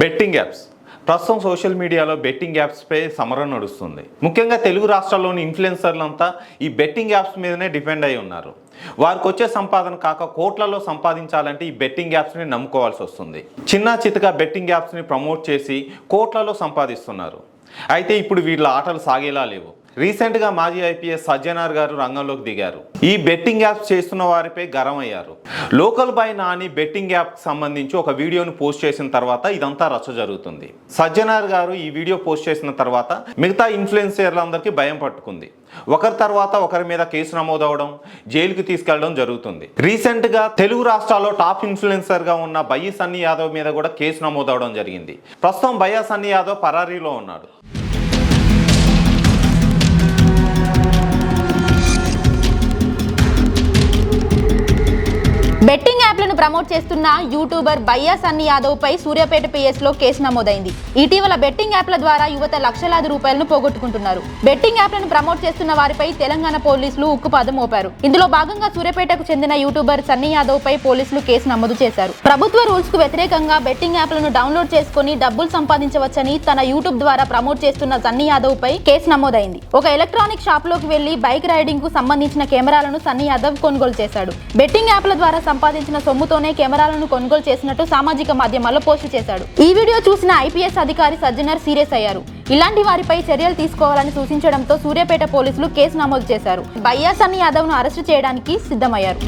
Betting apps. ప్రస్తుతం social మీడియాలో betting యాప్స్పై సమరం నడుస్తుంది. ముఖ్యంగా తెలుగు రాష్ట్రాల్లోని ఇన్ఫ్లుయెన్సర్లంతా ఈ బెట్టింగ్ యాప్స్ మీదనే డిపెండ్ అయి ఉన్నారు. వారికి వచ్చే సంపాదన కాక కోట్లలో సంపాదించాలంటే ఈ బెట్టింగ్ యాప్స్ని నమ్ముకోవాల్సి వస్తుంది. చిన్న చితక బెట్టింగ్ యాప్స్ని ప్రమోట్ చేసి కోట్లలో సంపాదిస్తున్నారు. అయితే ఇప్పుడు వీళ్ళ ఆటలు సాగేలా లేవు. రీసెంట్గా మాజీ ఐపీఎస్ సజ్జనార్ గారు రంగంలోకి దిగారు. ఈ బెట్టింగ్ యాప్స్ చేస్తున్న వారిపై గరం అయ్యారు local boy Nani betting app సంబంధించి ఒక వీడియోను పోస్ట్ చేసిన తర్వాత ఇదంతా రచ్చ జరుగుతుంది. సజ్జనార్ గారు ఈ వీడియో పోస్ట్ చేసిన తర్వాత మిగతా ఇన్ఫ్లుయెన్సర్లందరికీ భయం పట్టుకుంది. ఒకరి తర్వాత ఒకరి మీద కేసు నమోదవడం జైలుకి తీసుకెళ్ళడం జరుగుతుంది. రీసెంట్గా తెలుగు రాష్ట్రాల్లో టాప్ ఇన్ఫ్లుయెన్సర్గా ఉన్న బయ్యి సన్నీ యాదవ్ మీద కూడా కేసు నమోదవడం జరిగింది. ప్రస్తుతం బయ్యా సన్నీ యాదవ్ పరారీలో ఉన్నాడు. బెట్టింగ్ యాప్లను ప్రమోట్ చేస్తున్న యూట్యూబర్ బయ్యా సన్నీ యాదవ్ పై సూర్యాపేట పిఎస్లో కేసు నమోదైంది. ఇటీవల బెట్టింగ్ యాప్ల ద్వారా యువత లక్షలాది రూపాయలను పోగొట్టుకుంటున్నారు. బెట్టింగ్ యాప్లను ప్రమోట్ చేస్తున్న వారిపై తెలంగాణ పోలీసులు ఉక్కుపాదం మోపారు. ఇందులో భాగంగా సూర్యాపేటకు చెందిన యూట్యూబర్ సన్నీ యాదవ్ పై పోలీసులు కేసు నమోదు చేశారు. ప్రభుత్వ రూల్స్కు వ్యతిరేకంగా బెట్టింగ్ యాప్లను డౌన్లోడ్ చేసుకుని డబ్బులు సంపాదించవచ్చని తన యూట్యూబ్ ద్వారా ప్రమోట్ చేస్తున్న సన్నీ యాదవ్ పై కేసు నమోదైంది. ఒక ఎలక్ట్రానిక్ షాప్లోకి వెళ్ళి బైక్ రైడింగ్కు సంబంధించిన కెమెరాలను సన్నీ యాదవ్ కొనుగోలు చేశాడు. బెట్టింగ్ యాప్ల ద్వారా సంపాదించిన సొమ్ము సొమ్ముతోనే కెమెరాలను కొనుగోలు చేసినట్టు సామాజిక మాధ్యమాల్లో పోస్ట్ చేశాడు. ఈ వీడియో చూసిన ఐపీఎస్ అధికారి సజ్జనర్ సీరియస్ అయ్యారు. ఇలాంటి వారిపై చర్యలు తీసుకోవాలని సూచించడంతో సూర్యాపేట పోలీసులు కేసు నమోదు చేశారు. బయ్యా సన్నీ యాదవ్ను అరెస్టు చేయడానికి సిద్ధమయ్యారు.